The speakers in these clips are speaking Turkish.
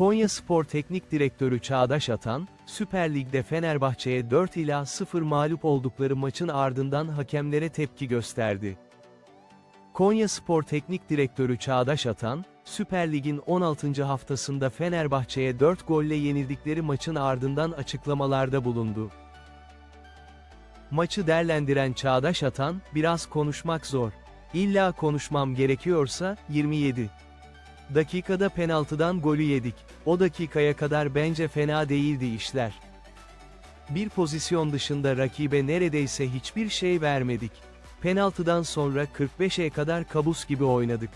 Konya Spor Teknik Direktörü Çağdaş Atan, Süper Lig'de Fenerbahçe'ye 4 ila 0 mağlup oldukları maçın ardından hakemlere tepki gösterdi. Konya Spor Teknik Direktörü Çağdaş Atan, Süper Lig'in 16. haftasında Fenerbahçe'ye 4 golle yenildikleri maçın ardından açıklamalarda bulundu. Maçı değerlendiren Çağdaş Atan, biraz konuşmak zor. İlla konuşmam gerekiyorsa, 27. Dakikada penaltıdan golü yedik. O dakikaya kadar bence fena değildi işler. Bir pozisyon dışında rakibe neredeyse hiçbir şey vermedik. Penaltıdan sonra 45'e kadar kabus gibi oynadık.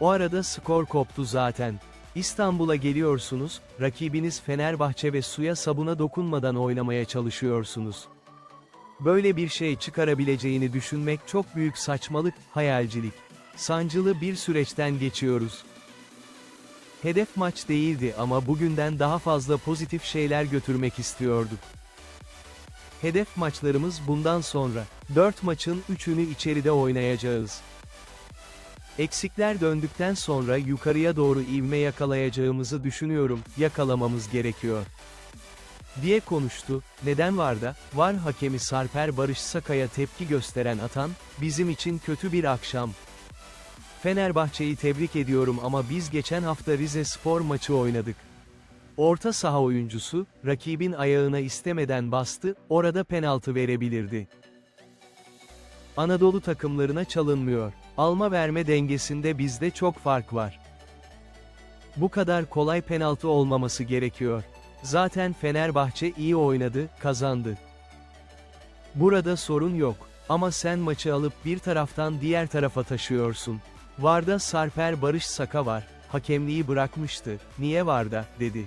O arada skor koptu zaten. İstanbul'a geliyorsunuz, rakibiniz Fenerbahçe ve suya sabuna dokunmadan oynamaya çalışıyorsunuz. Böyle bir şey çıkarabileceğini düşünmek çok büyük saçmalık, hayalcilik. Sancılı bir süreçten geçiyoruz. Hedef maç değildi ama bugünden daha fazla pozitif şeyler götürmek istiyorduk. Hedef maçlarımız bundan sonra. 4 maçın 3'ünü içeride oynayacağız. Eksikler döndükten sonra yukarıya doğru ivme yakalayacağımızı düşünüyorum, yakalamamız gerekiyor. Diye konuştu, neden var da, var hakemi Sarper Barış Sakay'a tepki gösteren atan, bizim için kötü bir akşam. Fenerbahçe'yi tebrik ediyorum ama biz geçen hafta Rize Spor maçı oynadık. Orta saha oyuncusu, rakibin ayağına istemeden bastı, orada penaltı verebilirdi. Anadolu takımlarına çalınmıyor. Alma verme dengesinde bizde çok fark var. Bu kadar kolay penaltı olmaması gerekiyor. Zaten Fenerbahçe iyi oynadı, kazandı. Burada sorun yok. Ama sen maçı alıp bir taraftan diğer tarafa taşıyorsun. Varda Sarper Barış Saka var, hakemliği bırakmıştı, niye Varda, dedi.